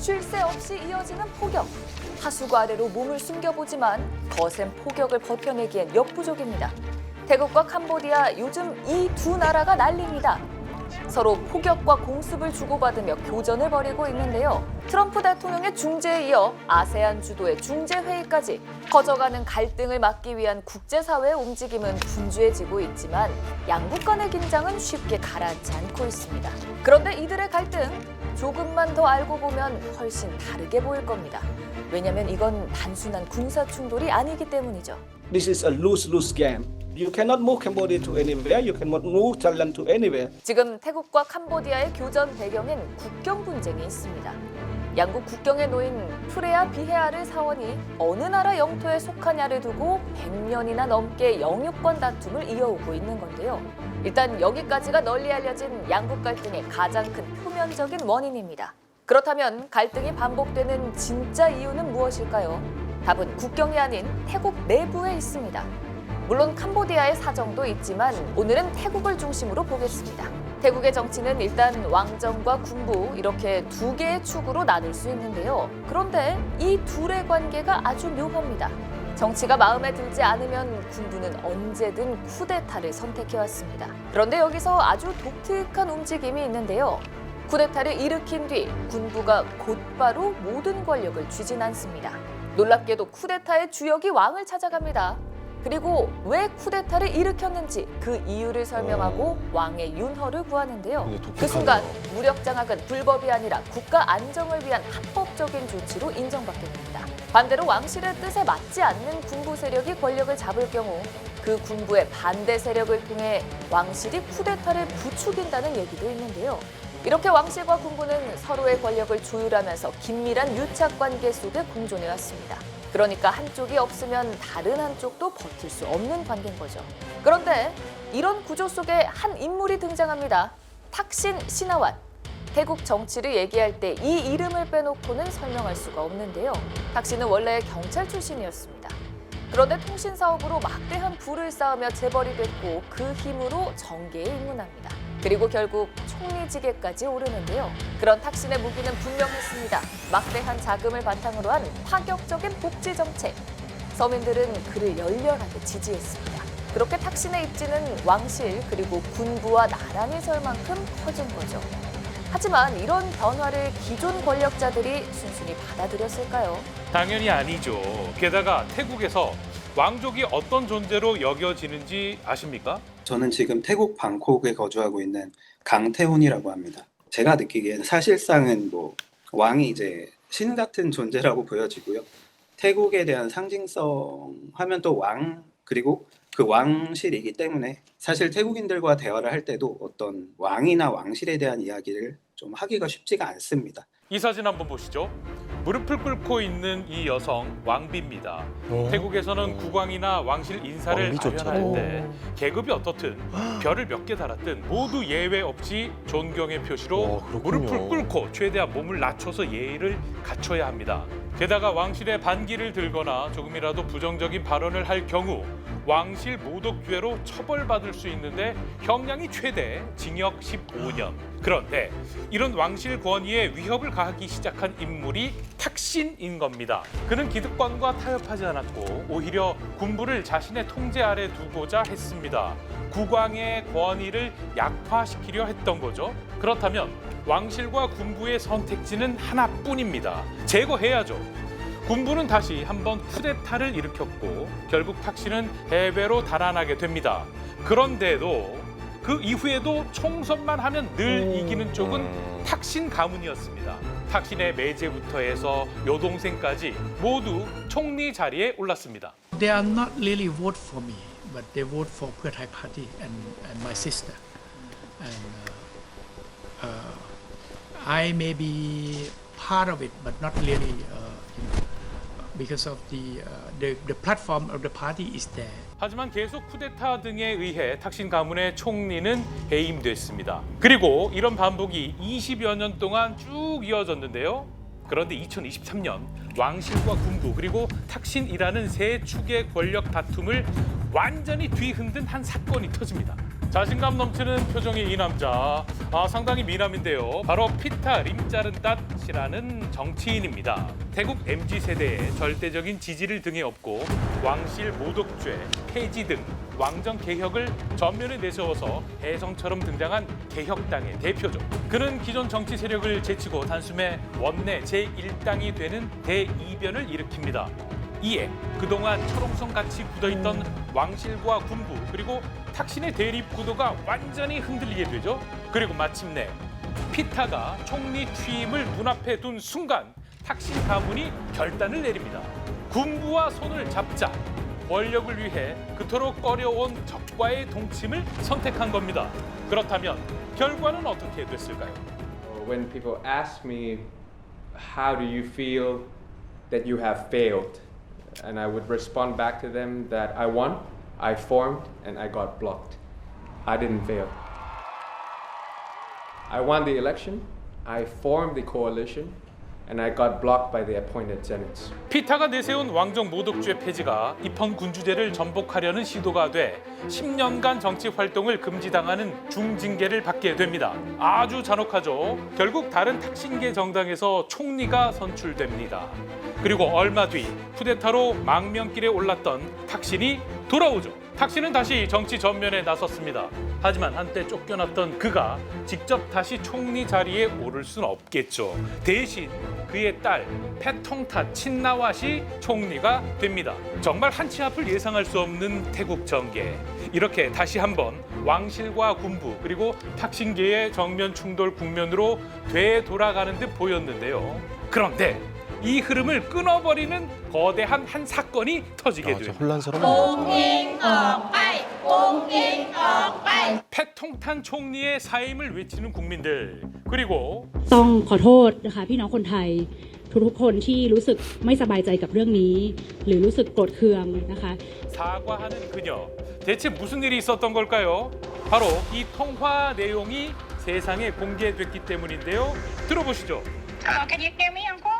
쉴새 없이 이어지는 폭격. 하수구 아래로 몸을 숨겨보지만 거센 폭격을 버텨내기엔 역부족입니다. 태국과 캄보디아 요즘 이 두 나라가 난립니다. 서로 폭격과 공습을 주고받으며 교전을 벌이고 있는데요. 트럼프 대통령의 중재에 이어 아세안 주도의 중재 회의까지 커져가는 갈등을 막기 위한 국제사회의 움직임은 분주해지고 있지만 양국 간의 긴장은 쉽게 가라앉지 않고 있습니다. 그런데 이들의 갈등 조금만 더 알고 보면 훨씬 다르게 보일 겁니다. 왜냐하면 이건 단순한 군사 충돌이 아니기 때문이죠. This is a lose-lose game. You cannot move Cambodia to anywhere. You cannot move Thailand to anywhere. 지금 태국과 캄보디아의 교전 배경엔 국경 분쟁이 있습니다. 양국 국경에 놓인 프레아 비헤아르 사원이 어느 나라 영토에 속하냐를 두고 100년이나 넘게 영유권 다툼을 이어오고 있는 건데요. 일단 여기까지가 널리 알려진 양국 갈등의 가장 큰 표면적인 원인입니다. 그렇다면 갈등이 반복되는 진짜 이유는 무엇일까요? 답은 국경이 아닌 태국 내부에 있습니다. 물론 캄보디아의 사정도 있지만 오늘은 태국을 중심으로 보겠습니다. 태국의 정치는 일단 왕정과 군부 이렇게 두 개의 축으로 나눌 수 있는데요. 그런데 이 둘의 관계가 아주 묘합니다. 정치가 마음에 들지 않으면 군부는 언제든 쿠데타를 선택해왔습니다. 그런데 여기서 아주 독특한 움직임이 있는데요. 쿠데타를 일으킨 뒤 군부가 곧바로 모든 권력을 쥐진 않습니다. 놀랍게도 쿠데타의 주역이 왕을 찾아갑니다. 그리고 왜 쿠데타를 일으켰는지 그 이유를 설명하고 왕의 윤허를 구하는데요. 그 독특하네요. 순간 무력 장악은 불법이 아니라 국가 안정을 위한 합법적인 조치로 인정받게 됩니다. 반대로 왕실의 뜻에 맞지 않는 군부 세력이 권력을 잡을 경우 그 군부의 반대 세력을 통해 왕실이 쿠데타를 부추긴다는 얘기도 있는데요. 이렇게 왕실과 군부는 서로의 권력을 조율하면서 긴밀한 유착 관계 속에 공존해 왔습니다. 그러니까 한쪽이 없으면 다른 한쪽도 버틸 수 없는 관계인 거죠. 그런데 이런 구조 속에 한 인물이 등장합니다. 탁신 신하완. 태국 정치를 얘기할 때 이 이름을 빼놓고는 설명할 수가 없는데요. 탁신은 원래 경찰 출신이었습니다. 그런데 통신 사업으로 막대한 부를 쌓으며 재벌이 됐고 그 힘으로 정계에 입문합니다. 그리고 결국 총리직에까지 오르는데요. 그런 탁신의 무기는 분명했습니다. 막대한 자금을 바탕으로 한 파격적인 복지 정책. 서민들은 그를 열렬하게 지지했습니다. 그렇게 탁신의 입지는 왕실 그리고 군부와 나란히 설 만큼 커진 거죠. 하지만 이런 변화를 기존 권력자들이 순순히 받아들였을까요? 당연히 아니죠. 게다가 태국에서 왕족이 어떤 존재로 여겨지는지 아십니까? 저는 지금 태국 방콕에 거주하고 있는 강태훈이라고 합니다. 제가 느끼기에는 사실상은 뭐 왕이 이제 신 같은 존재라고 보여지고요. 태국에 대한 상징성 하면 또 왕 그리고 그 왕실이기 때문에 사실 태국인들과 대화를 할 때도 어떤 왕이나 왕실에 대한 이야기를 좀 하기가 쉽지가 않습니다. 이 사진 한번 보시죠. 무릎을 꿇고 있는 이 여성 왕비입니다. 어? 태국에서는 국왕이나 왕실 인사를 왕비조차. 때 계급이 어떻든 별을 몇 개 달았든 모두 예외 없이 존경의 표시로 와, 그렇군요. 무릎을 꿇고 최대한 몸을 낮춰서 예의를 갖춰야 합니다. 게다가 왕실의 반기를 들거나 조금이라도 부정적인 발언을 할 경우 왕실 모독죄로 처벌받을 수 있는데 형량이 최대 징역 15년. 그런데 이런 왕실 권위에 위협을 가하기 시작한 인물이 탁신인 겁니다. 그는 기득권과 타협하지 않았고 오히려 군부를 자신의 통제 아래 두고자 했습니다. 국왕의 권위를 약화시키려 했던 거죠. 그렇다면 왕실과 군부의 선택지는 하나뿐입니다. 제거해야죠. 군부는 다시 한번 쿠데타를 일으켰고 결국 탁신은 해외로 달아나게 됩니다. 그런데도 그 이후에도 총선만 하면 늘 이기는 쪽은 음. 탁신 가문이었습니다. 탁신의 매제부터 해서 여동생까지 모두 총리 자리에 올랐습니다. They are not really vote for me, but they vote for Pheu Thai Party and, and my sister. And uh, uh, I may be part of it, but not really, uh, you know, because of the, uh, the the platform of the party is there. 하지만 계속 쿠데타 등에 의해 탁신 가문의 총리는 해임됐습니다. 그리고 이런 반복이 20여 년 동안 쭉 이어졌는데요. 그런데 2023년 왕실과 군부 그리고 탁신이라는 세 축의 권력 다툼을 완전히 뒤흔든 한 사건이 터집니다. 자신감 넘치는 표정의 이 남자, 아, 상당히 미남인데요. 바로 피타 림자른닷이라는 정치인입니다. 태국 MZ 세대의 절대적인 지지를 등에 업고 왕실 모독죄, 폐지 등 왕정 개혁을 전면에 내세워서 혜성처럼 등장한 개혁당의 대표죠. 그는 기존 정치 세력을 제치고 단숨에 원내 제1당이 되는 대이변을 일으킵니다. 이에 그동안 철옹성 같이 굳어있던 왕실과 군부 그리고 탁신의 대립 구도가 완전히 흔들리게 되죠. 그리고 마침내 피타가 총리 취임을 눈앞에 둔 순간 탁신 가문이 결단을 내립니다. 군부와 손을 잡자. 권력을 위해 그토록 꺼려온 적과의 동침을 선택한 겁니다. 그렇다면 결과는 어떻게 됐을까요? When people ask me, how do you feel that you have failed? And I would respond back to them that I won, I formed, and I got blocked. I didn't fail. I won the election, I formed the coalition, and I got blocked by the appointed senates. 피타가 내세운 왕정 모독죄 폐지가 입헌 군주제를 전복하려는 시도가 돼 10년간 정치 활동을 금지당하는 중징계를 받게 됩니다. 아주 잔혹하죠. 결국 다른 탁신계 정당에서 총리가 선출됩니다. 그리고 얼마 뒤 쿠데타로 망명길에 올랐던 탁신이 돌아오죠. 탁신은 다시 정치 전면에 나섰습니다. 하지만 한때 쫓겨났던 그가 직접 다시 총리 자리에 오를 순 없겠죠. 대신 그의 딸 패통타 친나왓이 총리가 됩니다. 정말 한치 앞을 예상할 수 없는 태국 정계. 이렇게 다시 한번 왕실과 군부 그리고 탁신계의 정면 충돌 국면으로 되돌아가는 듯 보였는데요. 그런데 이 흐름을 끊어버리는 거대한 한 사건이 터지게 됩니다. 패통탄 총리의 사임을 외치는 국민들 그리고 ต้องขอโทษนะคะพี่น้องคนไทย ทุกๆคนที่รู้สึกไม่สบายใจกับเรื่องนี้ หรือรู้สึกโกรธเคืองนะคะ 사과하는 그녀 대체 무슨 일이 있었던 걸까요? 바로 이 통화 내용이 세상에 공개됐기 때문인데요. 들어보시죠. Hello, can you hear me, Uncle?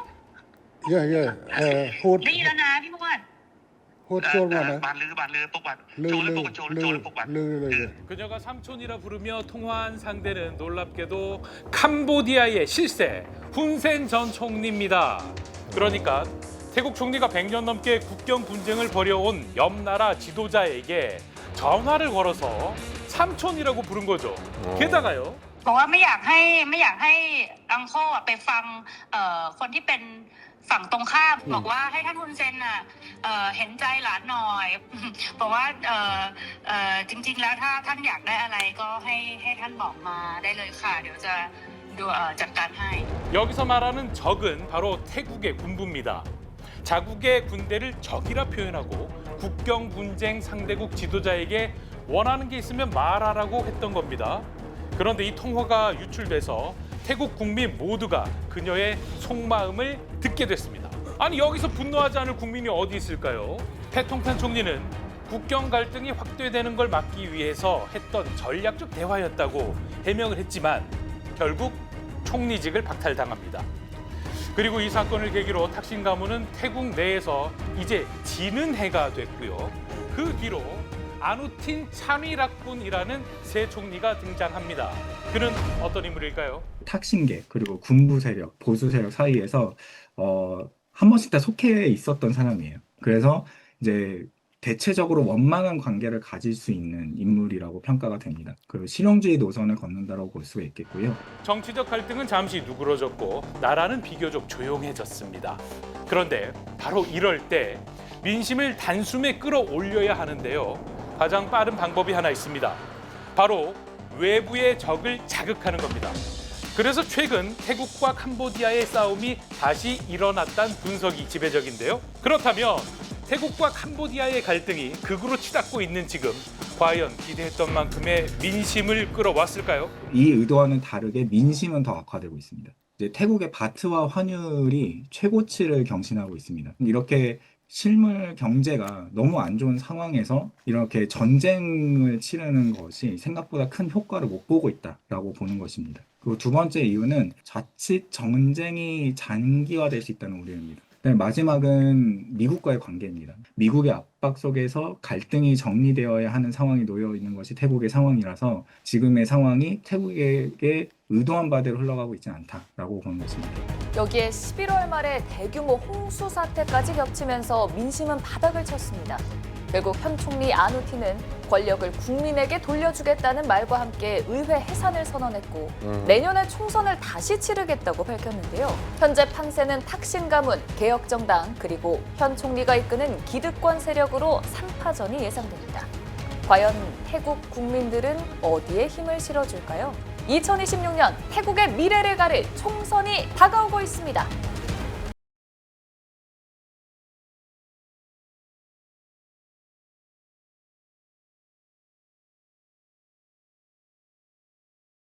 Yeah, yeah. เอ่อพูด ได้ยินแล้วนะพี่อ้วน พูดโจนมานะ บานลือบานลือ ปกบัน ลื โจ อ รหรือ ลื ป อก บันโจร ลื โจ อ รหรือปกบัน ลือเลย 그녀가 삼촌이라 부르며 통화한 상대는 놀랍게도 캄보디아의 실세 훈센 전 총리입니다. 그러니까 태국 총리가 100년 넘게 국경 분쟁을 벌여온 옆 나라 지도자에게 전화를 걸어서 삼촌이라고 부른 거죠. 게다가요. บอกว่าไม่อยากให้ไม่อยากให้อังโคอ่ะไปฟังเอ่อคนที่เป็น ฝั่งตรงข้าม บอกว่าให้ท่านฮุนเซนอ่ะเอ่อเห็นใจหลานหน่อย บอกว่าเอ่อเอ่อจริง ๆ แล้วถ้าท่านอยากได้อะไรก็ให้ให้ท่านบอกมาได้เลยค่ะ เดี๋ยวจะดูเอ่อจัดการให้ 여기서 말하는 적은 바로 태국의 군부입니다. 자국의 군대를 적이라 표현하고 국경 분쟁 상대국 지도자에게 원하는 게 있으면 말하라고 했던 겁니다. 그런데 이 통화가 유출돼서 태국 국민 모두가 그녀의 속마음을 듣게 됐습니다. 아니 여기서 분노하지 않을 국민이 어디 있을까요? 패통탄 총리는 국경 갈등이 확대되는 걸 막기 위해서 했던 전략적 대화였다고 해명을 했지만 결국 총리직을 박탈당합니다. 그리고 이 사건을 계기로 탁신 가문은 태국 내에서 이제 지는 해가 됐고요. 그 뒤로 아누틴 찬위락군이라는 새 총리가 등장합니다. 그는 어떤 인물일까요? 탁신계 그리고 군부 세력, 보수 세력 사이에서 어, 한 번씩 다 속해 있었던 사람이에요. 그래서 이제 대체적으로 원만한 관계를 가질 수 있는 인물이라고 평가가 됩니다. 그리고 실용주의 노선을 걷는다고 볼 수가 있겠고요. 정치적 갈등은 잠시 누그러졌고 나라는 비교적 조용해졌습니다. 그런데 바로 이럴 때 민심을 단숨에 끌어올려야 하는데요. 가장 빠른 방법이 하나 있습니다. 바로 외부의 적을 자극하는 겁니다. 그래서 최근 태국과 캄보디아의 싸움이 다시 일어났다는 분석이 지배적인데요. 그렇다면 태국과 캄보디아의 갈등이 극으로 치닫고 있는 지금 과연 기대했던 만큼의 민심을 끌어왔을까요? 이 의도와는 다르게 민심은 더 악화되고 있습니다. 태국의 바트와 환율이 최고치를 경신하고 있습니다. 이렇게 실물 경제가 너무 안 좋은 상황에서 이렇게 전쟁을 치르는 것이 생각보다 큰 효과를 못 보고 있다라고 보는 것입니다. 그리고 두 번째 이유는 자칫 전쟁이 장기화될 수 있다는 우려입니다. 네, 마지막은 미국과의 관계입니다. 미국의 압박 속에서 갈등이 정리되어야 하는 상황이 놓여 있는 것이 태국의 상황이라서 지금의 상황이 태국에게 의도한 바대로 흘러가고 있지 않다라고 보는 것입니다. 여기에 11월 말에 대규모 홍수 사태까지 겹치면서 민심은 바닥을 쳤습니다. 결국 현 총리 아누티는 권력을 국민에게 돌려주겠다는 말과 함께 의회 해산을 선언했고 내년에 총선을 다시 치르겠다고 밝혔는데요. 현재 판세는 탁신 가문, 개혁정당 그리고 현 총리가 이끄는 기득권 세력으로 3파전이 예상됩니다. 과연 태국 국민들은 어디에 힘을 실어줄까요? 2026년 태국의 미래를 가릴 총선이 다가오고 있습니다.